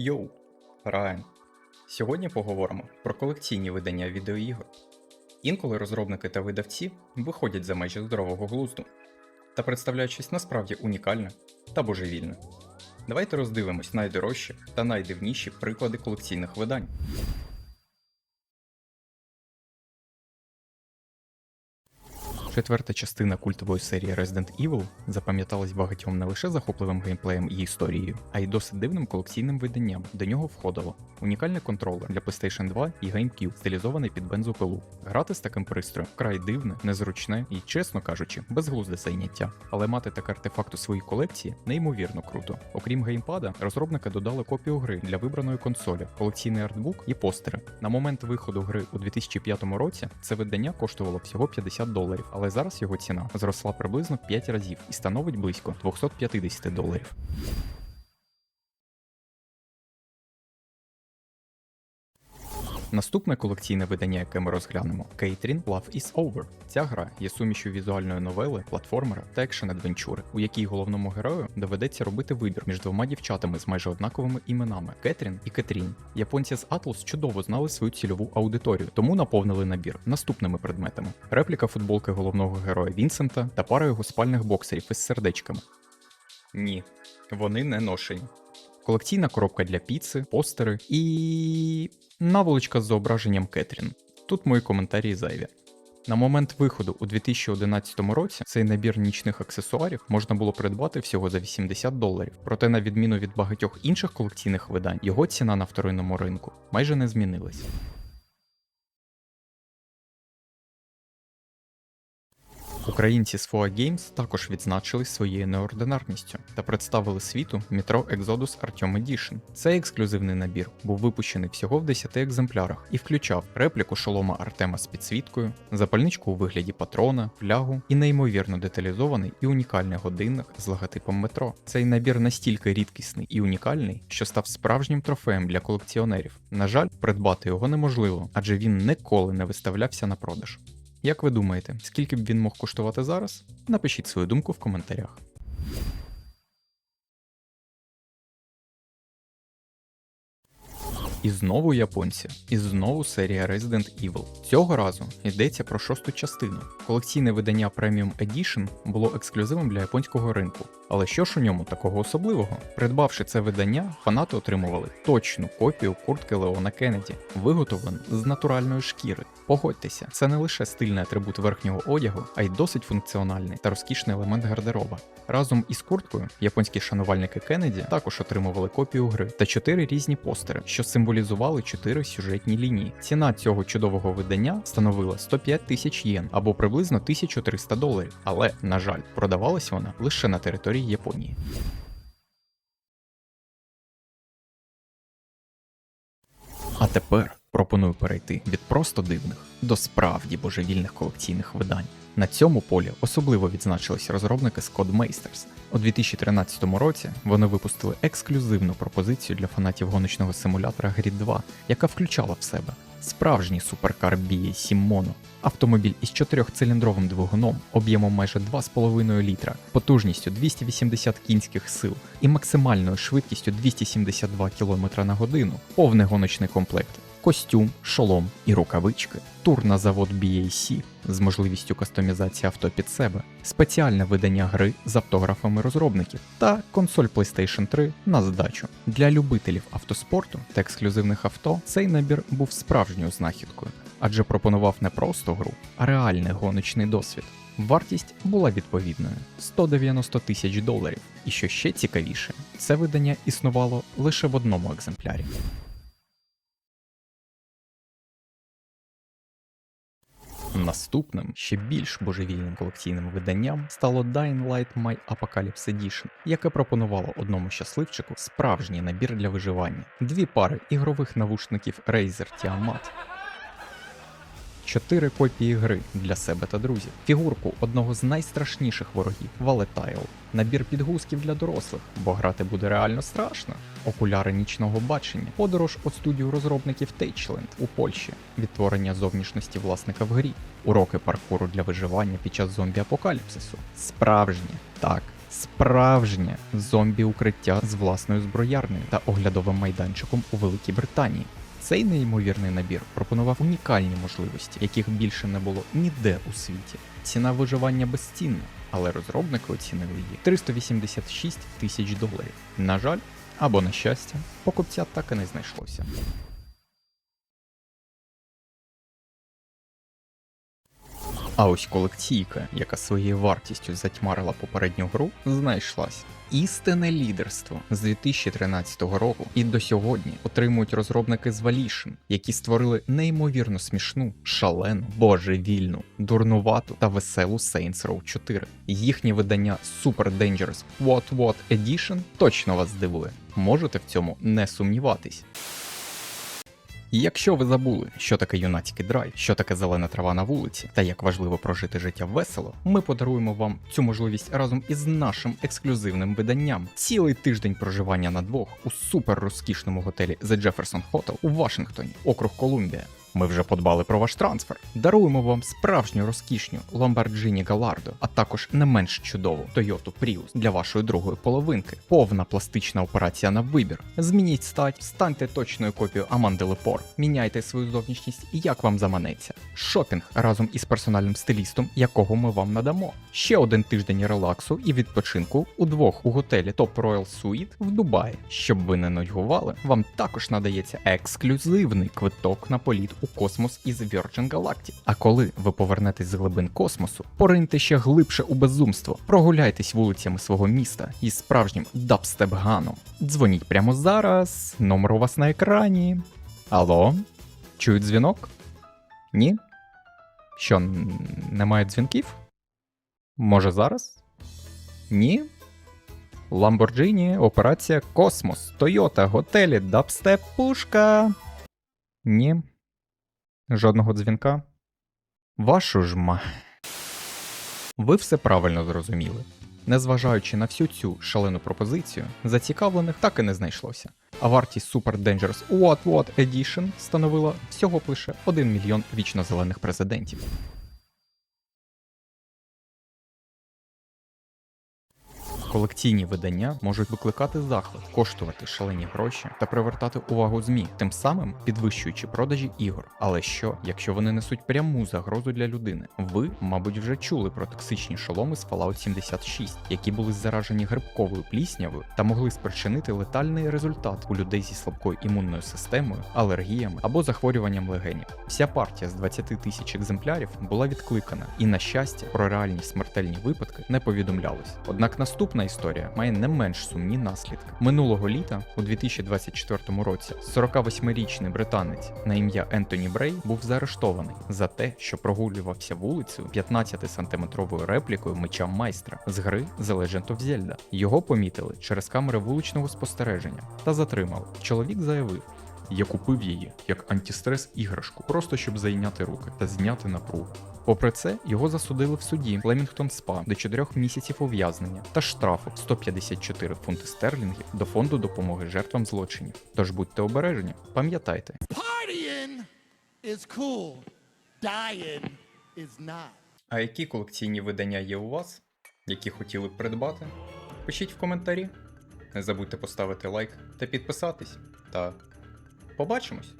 Йоу, Райан. Сьогодні поговоримо про колекційні видання відеоігор. Інколи розробники та видавці виходять за межі здорового глузду та представляють щось насправді унікальне та божевільне. Давайте роздивимось найдорожчі та найдивніші приклади колекційних видань. Четверта частина культової серії Resident Evil запам'яталась багатьом не лише захопливим геймплеєм і історією, а й досить дивним колекційним виданням. До нього входило унікальний контролер для PlayStation 2 і GameCube, стилізований під бензопилу. Грати з таким пристроєм вкрай дивне, незручне і, чесно кажучи, безглузде зайняття. Але мати так артефакт у своїй колекції неймовірно круто. Окрім геймпада, розробники додали копію гри для вибраної консолі, колекційний артбук і постери. На момент виходу гри у 2005 році це видання коштувало всього 50 доларів, але зараз його ціна зросла приблизно 5 разів і становить близько 250 доларів. Наступне колекційне видання, яке ми розглянемо Catherine Love is Over. Ця гра є сумішю візуальної новели, платформера та екшен адвенчури, у якій головному герою доведеться робити вибір між двома дівчатами з майже однаковими іменами Кетрін і Кетрін. Японці з Atlus чудово знали свою цільову аудиторію, тому наповнили набір наступними предметами: репліка футболки головного героя Вінсента та пара його спальних боксерів із сердечками. Ні, вони не ношені. Колекційна коробка для піци, постери і наволочка з зображенням Кетрін. Тут мої коментарі зайві. На момент виходу у 2011 році цей набір нічних аксесуарів можна було придбати всього за 80 доларів. Проте, на відміну від багатьох інших колекційних видань, його ціна на вторинному ринку майже не змінилась. Українці з FOA Games також відзначились своєю неординарністю та представили світу Metro Exodus Artyom Edition. Цей ексклюзивний набір був випущений всього в 10 екземплярах і включав репліку шолома Артема з підсвіткою, запальничку у вигляді патрона, флягу і неймовірно деталізований і унікальний годинник з логотипом метро. Цей набір настільки рідкісний і унікальний, що став справжнім трофеєм для колекціонерів. На жаль, придбати його неможливо, адже він ніколи не виставлявся на продаж. Як ви думаєте, скільки б він мог коштувати зараз? Напишіть свою думку в коментарях. І знову японці, і знову серія Resident Evil. Цього разу йдеться про шосту частину. Колекційне видання Premium Edition було ексклюзивом для японського ринку. Але що ж у ньому такого особливого? Придбавши це видання, фанати отримували точну копію куртки Леона Кеннеді, виготовлену з натуральної шкіри. Погодьтеся, це не лише стильний атрибут верхнього одягу, а й досить функціональний та розкішний елемент гардероба. Разом із курткою японські шанувальники Кеннеді також отримували копію гри та чотири різні постери, що символізували чотири сюжетні лінії. Ціна цього чудового видання становила 105 тисяч єн або приблизно 1300 доларів. Але, на жаль, продавалась вона лише на території Японії. А тепер пропоную перейти від просто дивних до справді божевільних колекційних видань. На цьому полі особливо відзначились розробники Codemasters. У 2013 році вони випустили ексклюзивну пропозицію для фанатів гоночного симулятора Grid 2, яка включала в себе справжній суперкар BA7 Mono, автомобіль із чотирьохциліндровим двигуном об'ємом майже 2,5 літра, потужністю 280 кінських сил і максимальною швидкістю 272 км на годину, повний гоночний комплект костюм, шолом і рукавички, тур на завод BAC з можливістю кастомізації авто під себе, спеціальне видання гри з автографами розробників та консоль PlayStation 3 на здачу. Для любителів автоспорту та ексклюзивних авто цей набір був справжньою знахідкою, адже пропонував не просто гру, а реальний гоночний досвід. Вартість була відповідною 190 тисяч доларів. І що ще цікавіше, це видання існувало лише в одному екземплярі. Наступним, ще більш божевільним колекційним виданням стало Dying Light My Apocalypse Edition, яке пропонувало одному щасливчику справжній набір для виживання, дві пари ігрових навушників Razer Tiamat, чотири копії гри для себе та друзів, фігурку одного з найстрашніших ворогів Volatile, набір підгузків для дорослих, бо грати буде реально страшно, окуляри нічного бачення, подорож у студію розробників Teichland у Польщі, відтворення зовнішності власника в грі, уроки паркуру для виживання під час зомбі-апокаліпсису, справжнє, так, Справжнє зомбі-укриття з власною зброярнею та оглядовим майданчиком у Великій Британії. Цей неймовірний набір пропонував унікальні можливості, яких більше не було ніде у світі. Ціна виживання безцінна, але розробники оцінили її 386 тисяч доларів. На жаль, або на щастя, покупця так і не знайшлося. А ось колекційка, яка своєю вартістю затьмарила попередню гру, знайшлась. Істинне лідерство з 2013 року і до сьогодні отримують розробники з Volition, які створили неймовірно смішну, шалену, божевільну, дурнувату та веселу Saints Row 4. Їхнє видання Super Dangerous What What Edition точно вас здивує. Можете в цьому не сумніватись. І Якщо ви забули, що таке юнацький драйв, що таке зелена трава на вулиці, та як важливо прожити життя весело, ми подаруємо вам цю можливість разом із нашим ексклюзивним виданням. Цілий тиждень проживання на двох у супер розкішному готелі The Jefferson Hotel у Вашингтоні, округ Колумбія. Ми вже подбали про ваш трансфер. Даруємо вам справжню розкішню Lamborghini Gallardo, а також не менш чудову Toyota Prius для вашої другої половинки. Повна пластична операція на вибір. Змініть стать, станьте точною копією Аманди Лепор. Міняйте свою зовнішність, як вам заманеться. Шопінг разом із персональним стилістом, якого ми вам надамо. Ще один тиждень релаксу і відпочинку удвох у готелі Top Royal Suite в Дубаї. Щоб ви не нудьгували, вам також надається ексклюзивний квиток на політ у космос із Virgin Galactic. А коли ви повернетесь з глибин космосу, пориньте ще глибше у безумство, прогуляйтесь вулицями свого міста із справжнім дабстеп-ганом. Дзвоніть прямо зараз, номер у вас на екрані. Алло? Чують дзвінок? Ні? Що, немає дзвінків? Може зараз? Ні? Lamborghini, операція Космос, Тойота, готелі, дабстеп, пушка. Ні. Жодного дзвінка. Вашу ж ма. Ви все правильно зрозуміли. Незважаючи на всю цю шалену пропозицію, зацікавлених так і не знайшлося. А вартість Super Dangerous What What Edition становила всього лише 1 мільйон вічно-зелених президентів. Колекційні видання можуть викликати захват, коштувати шалені гроші та привертати увагу ЗМІ, тим самим підвищуючи продажі ігор. Але що, якщо вони несуть пряму загрозу для людини? Ви, мабуть, вже чули про токсичні шоломи з Fallout 76, які були заражені грибковою пліснявою та могли спричинити летальний результат у людей зі слабкою імунною системою, алергіями або захворюванням легенів. Вся партія з 20 тисяч екземплярів була відкликана, і на щастя, про реальні смертельні випадки не повідомлялось. Однак наступна історія має не менш сумні наслідки. Минулого літа, у 2024 році, 48-річний британець на ім'я Ентоні Брей був заарештований за те, що прогулювався вулицею 15-сантиметровою реплікою меча майстра з гри The Legend of Zelda. Його помітили через камери вуличного спостереження та затримали. Чоловік заявив. Я купив її як антистрес іграшку, просто щоб зайняти руки та зняти напругу. Попри це, його засудили в суді Флемінгтон СПА до 4 місяців ув'язнення та штрафу 154 фунти стерлінгів до фонду допомоги жертвам злочинів. Тож будьте обережні, пам'ятайте. Partying is cool. Dying is not. А які колекційні видання є у вас, які хотіли б придбати? Пишіть в коментарі. Не забудьте поставити лайк та підписатись. Та побачимось!